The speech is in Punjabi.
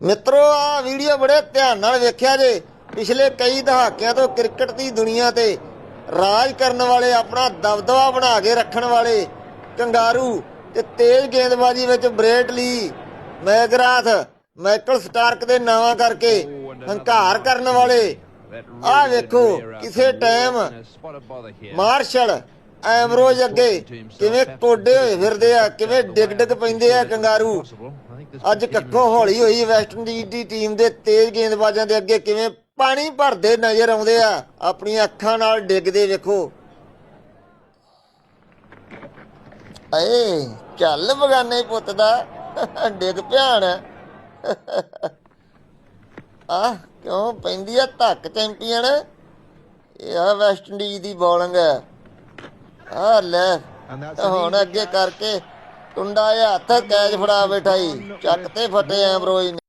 ਮਿੱਤਰੋ ਆ ਵੀਡੀਓ ਬੜੇ ਧਿਆਨ ਨਾਲ ਵੇਖਿਆ ਜੇ। ਪਿਛਲੇ ਕਈ ਦਹਾਕਿਆਂ ਤੋਂ ਕ੍ਰਿਕਟ ਦੀ ਦੁਨੀਆ ਤੇ ਰਾਜ ਕਰਨ ਵਾਲੇ ਆਪਣਾ ਦਬਦਬਾ ਬਣਾ ਕੇ ਰੱਖਣ ਵਾਲੇ ਕੰਗਾਰੂ ਤੇ ਤੇਜ਼ ਗੇਂਦਬਾਜ਼ੀ ਵਿੱਚ ਬ੍ਰੇਟ ਲੀ ਮੈਗਰਾਥ ਮਾਈਕਲ ਸਟਾਰਕ ਦੇ ਨਾਵਾਂ ਕਰਕੇ ਹੰਕਾਰ ਕਰਨ ਵਾਲੇ। ਆ ਵੇਖੋ ਕਿਸੇ ਟਾਈਮ ਮਾਰਸ਼ਲ ਐਮਰੋਜ ਅੱਗੇ। ਕਿਵੇਂ ਕੋਡੇ ਹੋਏ ਫਿਰਦੇ ਆ, ਕਿਵੇਂ ਡਿਗ ਡਿਗ ਪੈਂਦੇ ਆ ਕੰਗਾਰੂ। ਅੱਜ ਕੱਖੋਂ ਹੌਲੀ ਹੋਈ ਵੈਸਟ ਇੰਡੀਜ਼ ਦੀ ਟੀਮ ਦੇ ਤੇਜ਼ ਗੇਂਦਬਾਜ਼ਾਂ ਦੇ ਅੱਗੇ ਕਿਵੇਂ ਪਾਣੀ ਭਰਦੇ ਨਜ਼ਰ ਆਉਂਦੇ ਆ। ਆਪਣੀਆਂ ਅੱਖਾਂ ਨਾਲ ਡਿੱਗਦੇ ਵੇਖੋ। ਏ ਚੱਲ ਬਗਾਨੇ ਪੁੱਤ ਦਾ। ਡਿੱਗ ਪਿਆਣ ਆ ਕਿਉਂ ਪੈਂਦੀ ਆ ਧੱਕ ਚੈਂਪੀਅਨ? ਇਹ ਆ ਵੈਸਟ ਇੰਡੀਜ਼ ਦੀ ਬੋਲਿੰਗ ਹੈ ਆ ਲੈ। ਤੇ ਹੁਣ ਅੱਗੇ ਕਰਕੇ ਟੁੰਡਾ ਜਿਹਾ ਹੱਥ ਕੈਚ ਫੜਾ ਬੈਠਾ ਈ ਚੱਕ ਤੇ ਫਟੇ ਐਮਰੋਜ ਨੇ।